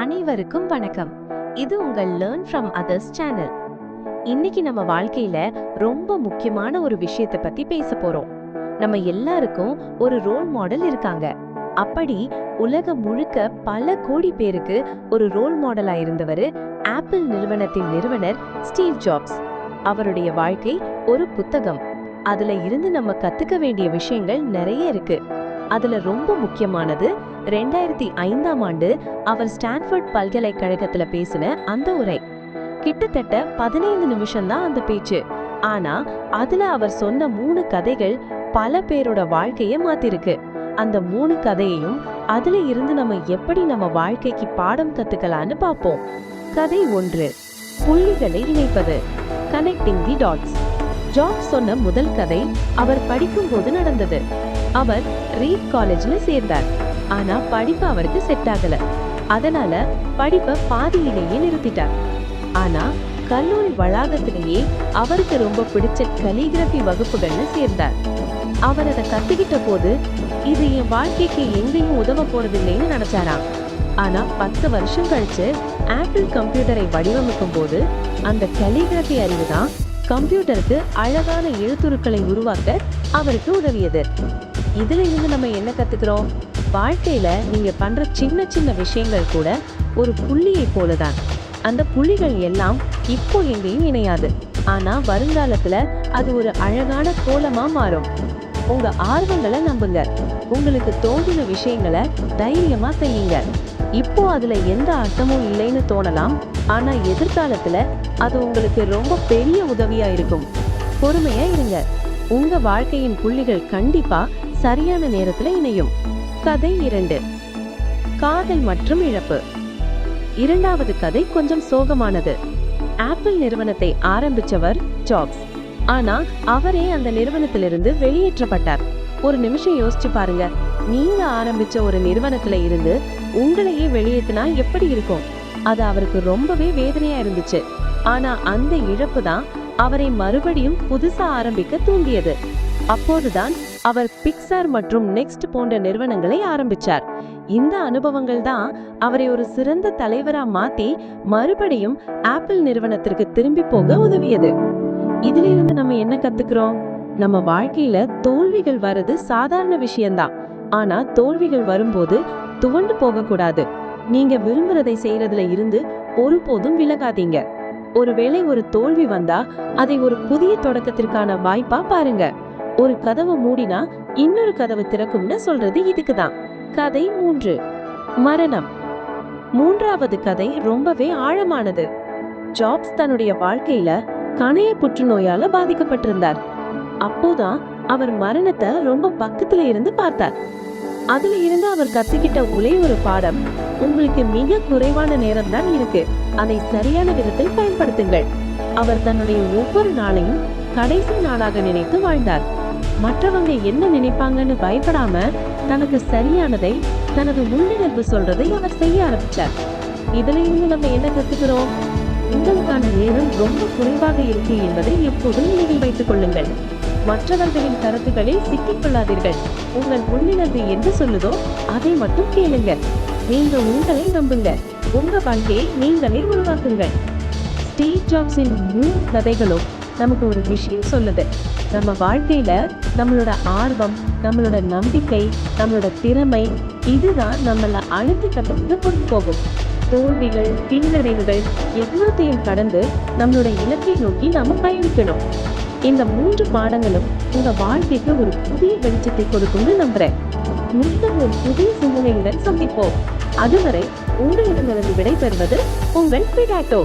அனைவருக்கும் வணக்கம். இது உங்கள் லேர்ன் ஃப்ரம் அதர்ஸ் சேனல் இன்னைக்கு நம்ம வாழ்க்கையில ரொம்ப முக்கியமான ஒரு விஷயத்தை பத்தி பேச போறோம். நம்ம எல்லாருக்கும் ஒரு ரோல் மாடல் இருக்காங்க. அப்படி உலகம் முழுக்க பல கோடி பேருக்கு ஒரு ரோல் மாடலா இருந்தவர் ஆப்பிள் நிறுவனத்தின் நிறுவனர் ஸ்டீவ் ஜாப்ஸ் அவருடைய வாழ்க்கை ஒரு புத்தகம். அதுல இருந்து நம்ம கத்துக்க வேண்டிய விஷயங்கள் நிறைய இருக்கு. அதுல ரொம்ப முக்கியமானது ரெண்டாயிரத்தி ஐந்தாம் ஆண்டு அவர் ஸ்டான்ஃபோர்ட் பல்கலைக்கழகத்துல பேசின அந்த உரை. கிட்டத்தட்ட பதினைந்து நிமிஷம் தான் அந்த பேச்சு. ஆனா அதுல அவர் சொன்ன மூணு கதைகள் பல பேரோட வாழ்க்கைய மாத்திருக்கு. அந்த மூணு கதையையும் அதுல இருந்து நம்ம எப்படி நம்ம வாழ்க்கைக்கு பாடம் கத்துக்கலான்னு பார்ப்போம் கதை ஒன்று புள்ளிகளை இணைப்பது. கனெக்டிங் தி டாட்ஸ் ஜாப் சொன்ன முதல் கதை அவர் படிக்கும்போது நடந்தது. அவர் ரீட் காலேஜ்ல சேர்ந்தார். ஆனா படிப்பு அவருக்கு செட் ஆகல. அதனால படிப்பை பாதியிலேயே நிறுத்திட்டார். ஆனா கல்லூரி வளாகத்திலேயே அவருக்கு ரொம்ப பிடிச்ச கலிகிராஃபி வகுப்புகள்னு சேர்ந்தார். அவர் அதை கத்துக்கிட்ட போது இது என் வாழ்க்கைக்கு எங்கேயும் உதவ போறதில்லைன்னு நினைச்சாராம். ஆனா பத்து வருஷம் கழிச்சு ஆப்பிள் கம்ப்யூட்டரை வடிவமைக்கும் போது அந்த கலிகிராஃபி அறிவு தான் கம்ப்யூட்டருக்கு அழகான எழுத்துருக்களை உருவாக்க அவருக்கு உதவியது. இதுல இருந்து நம்ம என்ன கத்துக்கிறோம்? வாழ்க்கையில நீங்க பண்ற சின்ன சின்ன விஷயங்கள் கூட ஒரு புள்ளியை போலதான். அந்த புள்ளிகள் எல்லாம் இப்போ எங்கேயும் இணையாது. ஆனா வருங்காலத்துல அது ஒரு அழகான கோலமா மாறும். உங்க ஆர்வங்களை நம்புங்க. உங்களுக்கு தோன்றின விஷயங்களை தைரியமா செய்யுங்க. இப்போ அதுல எந்த அர்த்தமும் இல்லைன்னு தோணலாம். ஆனா எதிர்காலத்துல அது உங்களுக்கு ரொம்ப பெரிய உதவியா இருக்கும். பொறுமையா இருங்க. உங்க வாழ்க்கையின் புள்ளிகள் கண்டிப்பா சரியான நேரத்துல இணையும். கதை இரண்டு. காதல் மற்றும் இழப்பு. இரண்டாவது கதை கொஞ்சம் சோகமானது. ஆப்பிள் நிறுவனத்தை ஆரம்பிச்சவர் ஜாப்ஸ் ஆனா அவரே அந்த நிறுவனத்திலிருந்து வெளியேற்றப்பட்டார். ஒரு நிமிஷம் யோசிச்சு பாருங்க. நீங்க ஆரம்பிச்ச ஒரு நிறுவனத்துல இருந்து உங்களையே வெளியேற்றினா எப்படி இருக்கும்? அது அவருக்கு ரொம்பவே வேதனையா இருந்துச்சு. ஆனா அந்த இழப்பு தான் அவரை மறுபடியும் புதுசா ஆரம்பிக்க தூண்டியது. அப்போதுதான் அவர் பிக்சர் மற்றும் நெக்ஸ்ட் போன்ற நிறுவனங்களை ஆரம்பிச்சார். இந்த அனுபவங்கள் தான் அவரை ஒரு சிறந்த தலைவரா மாத்தி மறுபடியும் ஆப்பிள் நிறுவனத்திற்கு திரும்பி போக உதவியது. இதிலிருந்து நம்ம என்ன கத்துக்கிறோம்? நம்ம வாழ்க்கையில தோல்விகள் வர்றது சாதாரண விஷயம்தான். ஆனா தோல்விகள் வரும்போது துவண்டு போக கூடாது நீங்க விரும்புறதை செய்யறதுல இருந்து ஒருபோதும் விலகாதீங்க. ஒருவேளை ஒரு தோல்வி வந்தா அதை ஒரு புதிய தொடக்கத்திற்கான வாய்ப்பா பாருங்க. ஒரு கதவை மூடினா இன்னொரு கதவு திறக்கும்னு சொல்றது இதுக்குதான். கதை மூன்று. மரணம். மூன்றாவது கதை ரொம்பவே ஆழமானது. ஜாப்ஸ் தன்னுடைய வாழ்க்கையில கணைய புற்றுநோயால பாதிக்கப்பட்டிருந்தார். அப்போதான் அவர் மரணத்தை ரொம்ப பக்கத்துல இருந்து பார்த்தார். அதுல இருந்து அவர் கத்துக்கிட்ட ஒரே ஒரு பாடம் உங்களுக்கு மிக குறைவான நேரம் தான் இருக்கு. அதை சரியான விதத்தில் பயன்படுத்துங்கள். அவர் தன்னுடைய ஒவ்வொரு நாளையும் கடைசி நாளாக நினைத்து வாழ்ந்தார். மற்றவங்க என்ன நினைப்பாங்கன்னு பயப்படாம தனக்கு சரியானதை தனது உள்ளிணர்வு சொல்றதை அவர் செய்ய ஆரம்பிச்சார். இதுல இருந்து நம்ம என்ன கத்துக்கிறோம்? உங்களுக்கான நேரம் ரொம்ப குறைவாக இருக்கு என்பதை எப்போதும் நினைவில் வைத்துக் கொள்ளுங்கள். மற்றவர்களின் கருத்துக்களில் சிக்கிக் கொள்ளாதீர்கள் உங்கள் உள்ளிணர்வு என்ன சொல்லுதோ அதை மட்டும் கேளுங்க நீங்க உங்களை நம்புங்க உங்க வாழ்க்கையை நீங்களே உருவாக்குங்கள். ஸ்டீவ் ஜாப்ஸின் மூணு கதைகளும் நமக்கு ஒரு விஷயம் சொல்லுது. நம்ம வாழ்க்கையில நம்மளோட ஆர்வம் நம்மளோட நம்பிக்கை நம்மளோட திறமை இதுதான் நம்மளை அழுத்தி கட்டத்துக்கு கொண்டு போகும். தோல்விகள் பின்னடைவுகள் எல்லாத்தையும் கடந்து நம்மளோட இலக்கை நோக்கி நாம பயணிக்கணும். இந்த மூன்று பாடங்களும் உங்க வாழ்க்கைக்கு ஒரு புதிய வெளிச்சத்தை கொடுக்கும்னு நம்புறேன். மீண்டும் ஒரு புதிய சிந்தனையுடன் சந்திப்போம். அதுவரை உங்களிடமிருந்து விடைபெறுவது உங்கள் பிடாட்டோ